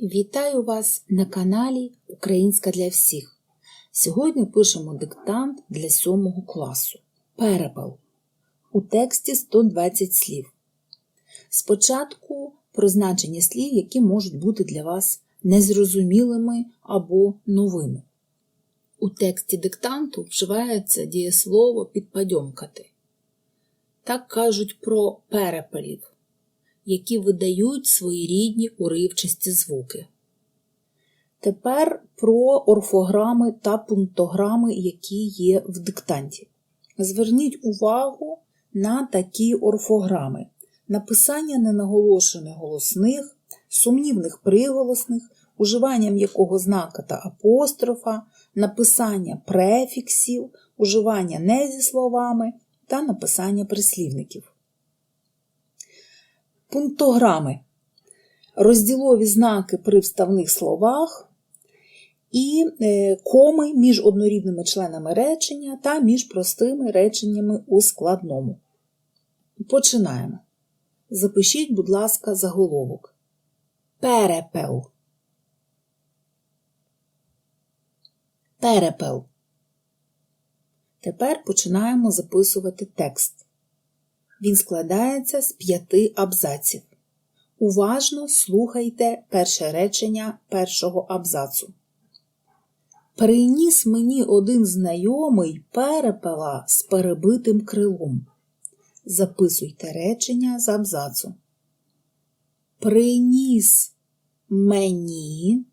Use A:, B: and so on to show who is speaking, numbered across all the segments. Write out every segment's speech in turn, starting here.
A: Вітаю вас на каналі Українська для всіх. Сьогодні пишемо диктант для 7 класу. Перепел. У тексті 120 слів. Спочатку про значення слів, які можуть бути для вас незрозумілими або новими. У тексті диктанту вживається дієслово підпадьомкати. Так кажуть про перепелів які видають свої рідні уривчасті звуки. Тепер про орфограми та пунктограми, які є в диктанті. Зверніть увагу на такі орфограми: написання ненаголошених голосних, сумнівних приголосних, уживання м'якого знака та апострофа, написання префіксів, уживання не зі словами та написання прислівників. Пунктограми розділові знаки при вставних словах і е, коми між однорідними членами речення та між простими реченнями у складному. Починаємо. Запишіть, будь ласка, заголовок. Перепел. Перепел. Тепер починаємо записувати текст. Він складається з п'яти абзаців. Уважно слухайте перше речення першого абзацу. Приніс мені один знайомий перепела з перебитим крилом. Записуйте речення з абзацу. Приніс мені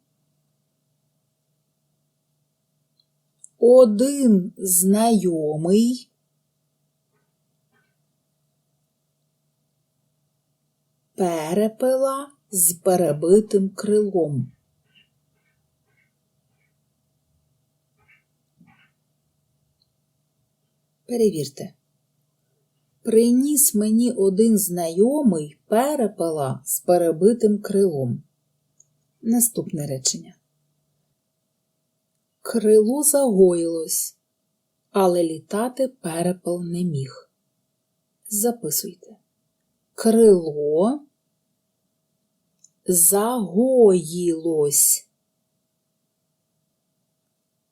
A: один знайомий. Перепела з перебитим крилом. Перевірте. Приніс мені один знайомий перепела з перебитим крилом. Наступне речення. Крило загоїлось, але літати перепел не міг. Записуйте. Крило загоїлось,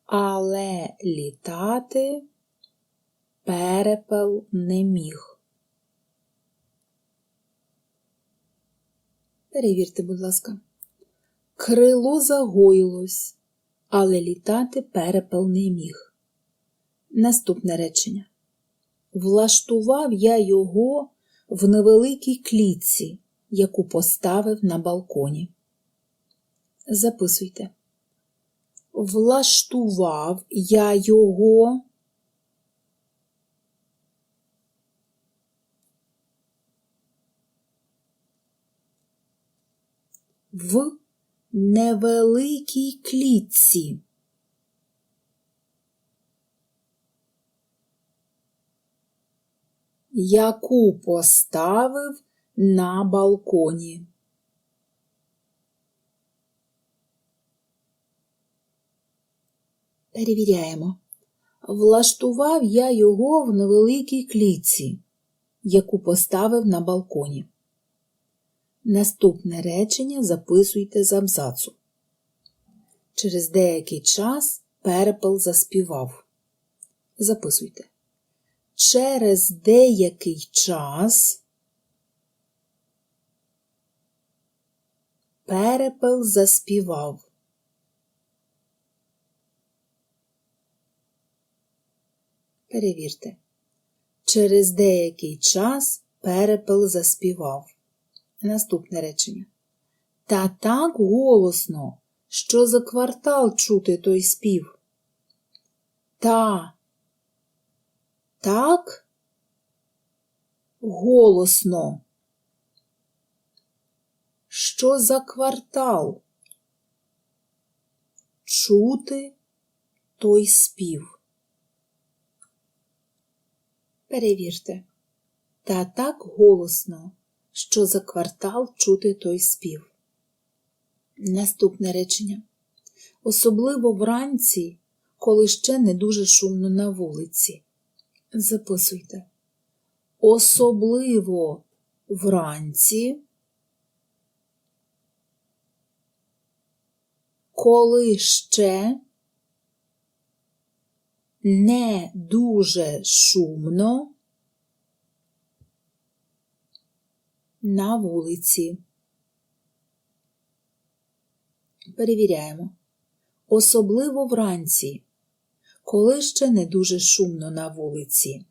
A: але літати перепел не міг. Перевірте, будь ласка. Крило загоїлось, але літати перепел не міг. Наступне речення. Влаштував я його в невеликій клітці яку поставив на балконі. Записуйте. Влаштував я його. В невеликій клітці. Яку поставив на балконі. Перевіряємо. Влаштував я його в невеликій клітці, яку поставив на балконі. Наступне речення записуйте з абзацу. Через деякий час перепел заспівав. Записуйте. Через деякий час Перепел заспівав. Перевірте. Через деякий час перепел заспівав. Наступне речення. Та так голосно, що за квартал чути той спів. Та так голосно що за квартал? Чути той спів. Перевірте. Та так голосно, що за квартал чути той спів. Наступне речення. Особливо вранці, коли ще не дуже шумно на вулиці. Записуйте. Особливо вранці. Коли ще не дуже шумно на вулиці. Перевіряємо. Особливо вранці, коли ще не дуже шумно на вулиці.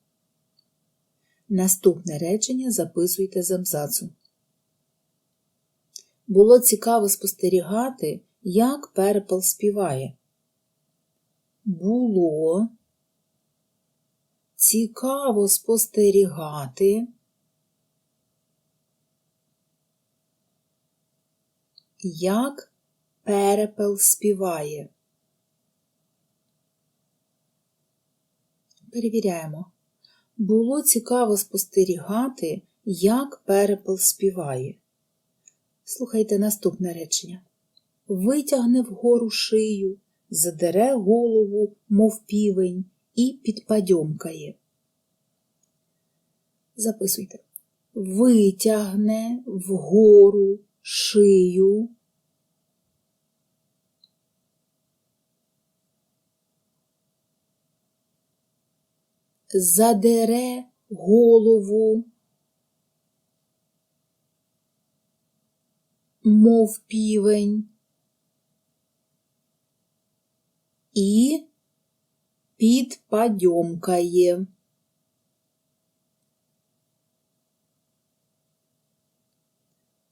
A: Наступне речення записуйте з абзацу. Було цікаво спостерігати, як перепел співає. Було цікаво спостерігати, як перепел співає. Перевіряємо. Було цікаво спостерігати, як перепел співає. Слухайте наступне речення. Витягне вгору шию, задере голову, мов півень, і підпадьомкає. Записуйте. Витягне вгору шию. Задере голову, мов півень, і підпадьомкає.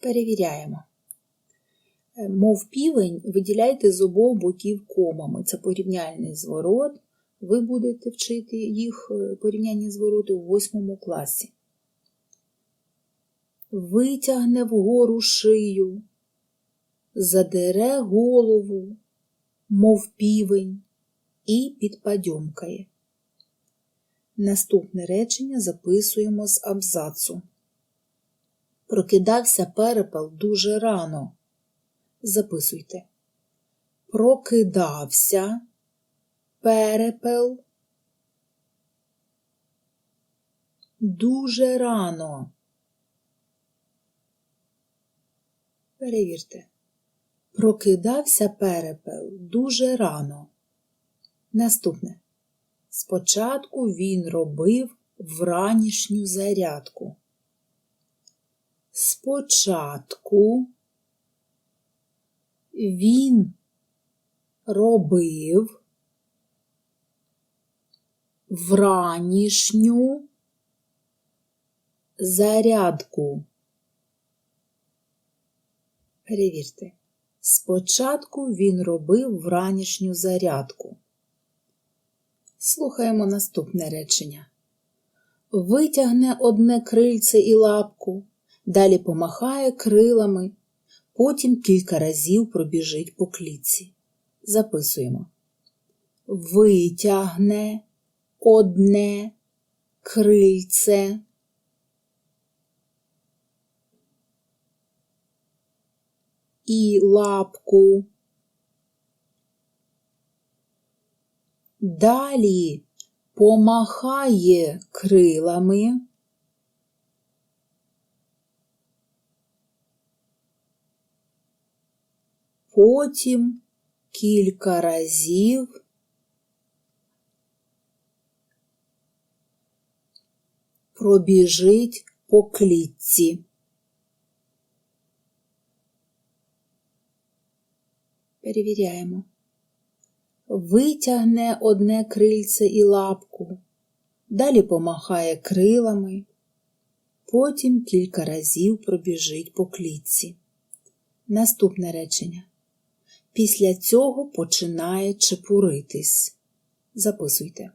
A: Перевіряємо. Е, Мов півень, виділяйте з обох боків комами. Це порівняльний зворот. Ви будете вчити їх е, порівняння звороти у восьмому класі. Витягне вгору шию, задере голову, мов півень, і підпадьомкає. Наступне речення записуємо з абзацу. Прокидався перепел дуже рано. Записуйте. Прокидався перепел дуже рано. Перевірте. Прокидався перепел дуже рано. Наступне. Спочатку він робив вранішню зарядку. Спочатку він робив вранішню зарядку. Перевірте. Спочатку він робив вранішню зарядку. Слухаємо наступне речення. Витягне одне крильце і лапку, далі помахає крилами, потім кілька разів пробіжить по клітці. Записуємо. Витягне одне крильце. І лапку. Далі помахає крилами. Потім кілька разів пробіжить по клітці. Перевіряємо. Витягне одне крильце і лапку, далі помахає крилами, потім кілька разів пробіжить по клітці. Наступне речення. Після цього починає чепуритись. Записуйте.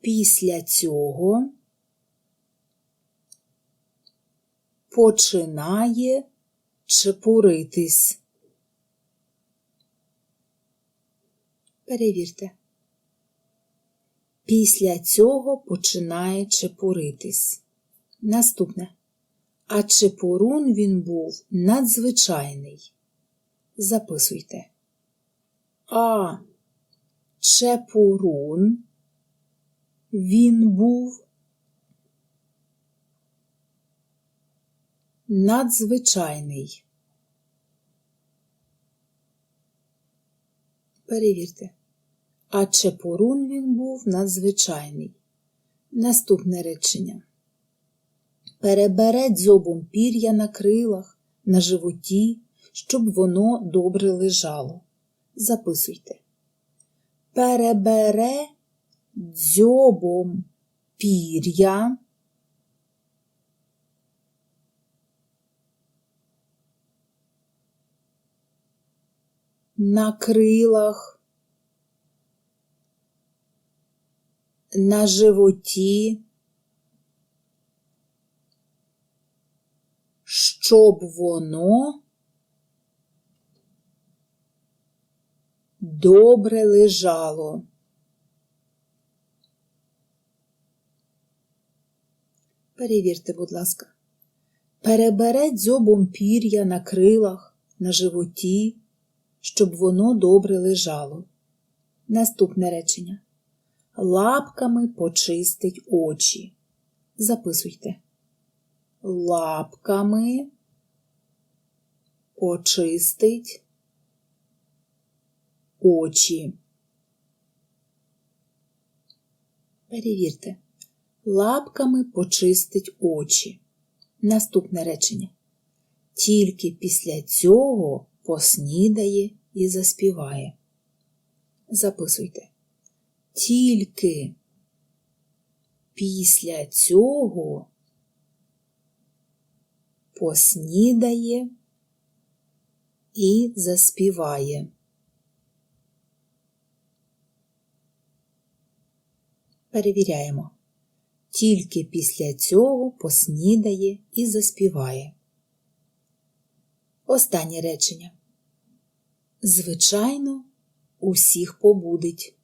A: Після цього починає чепуритись. Перевірте. Після цього починає чепуритись. Наступне. А чепурун він був надзвичайний. Записуйте. А чепурун він був надзвичайний. Перевірте. А чепурун він був надзвичайний. Наступне речення. Перебере дзьобом пір'я на крилах, на животі, щоб воно добре лежало. Записуйте. Перебере дзьобом пір'я. На крилах, на животі, щоб воно добре лежало. Перевірте, будь ласка. Перебере дзьобом пір'я на крилах, на животі, щоб воно добре лежало. Наступне речення. Лапками почистить очі. Записуйте. Лапками почистить очі. Перевірте. Лапками почистить очі. Наступне речення. Тільки після цього поснідає і заспіває. Записуйте. Тільки після цього поснідає і заспіває. Перевіряємо. Тільки після цього поснідає і заспіває. Останнє речення. Звичайно, усіх побудить.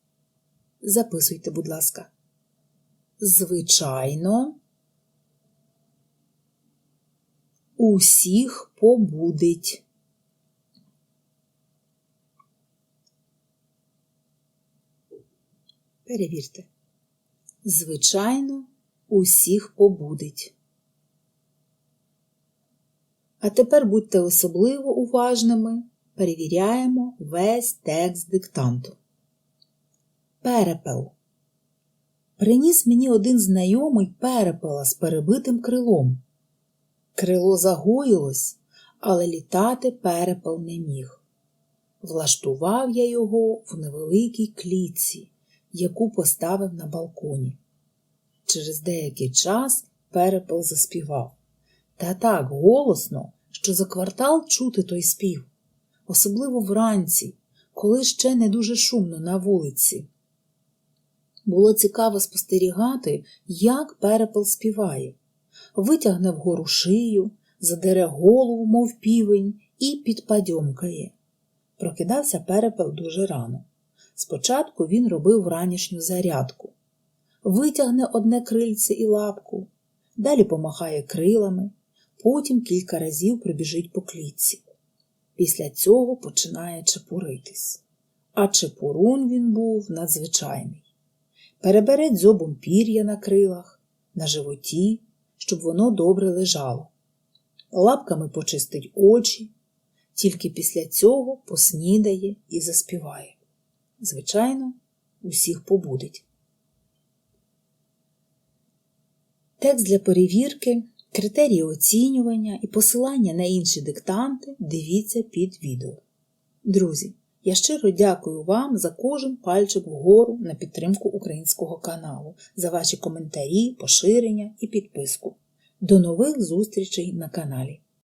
A: Записуйте, будь ласка. Звичайно, усіх побудить. Перевірте. Звичайно, усіх побудить. А тепер будьте особливо уважними, перевіряємо весь текст диктанту. Перепел. Приніс мені один знайомий перепела з перебитим крилом. Крило загоїлось, але літати перепел не міг. Влаштував я його в невеликій клітці, яку поставив на балконі. Через деякий час перепел заспівав. Та так голосно, що за квартал чути той спів, особливо вранці, коли ще не дуже шумно на вулиці. Було цікаво спостерігати, як перепел співає, витягне вгору шию, задере голову, мов півень, і підпадьомкає. Прокидався перепел дуже рано. Спочатку він робив ранішню зарядку, витягне одне крильце і лапку, далі помахає крилами, потім кілька разів пробіжить по клітці. Після цього починає чепуритись. А чепурун він був надзвичайний. Перебере дзьобом пір'я на крилах, на животі, щоб воно добре лежало. Лапками почистить очі, тільки після цього поснідає і заспіває. Звичайно, усіх побудить. Текст для перевірки, критерії оцінювання і посилання на інші диктанти дивіться під відео. Друзі, я щиро дякую вам за кожен пальчик вгору на підтримку українського каналу, за ваші коментарі, поширення і підписку. До нових зустрічей на каналі!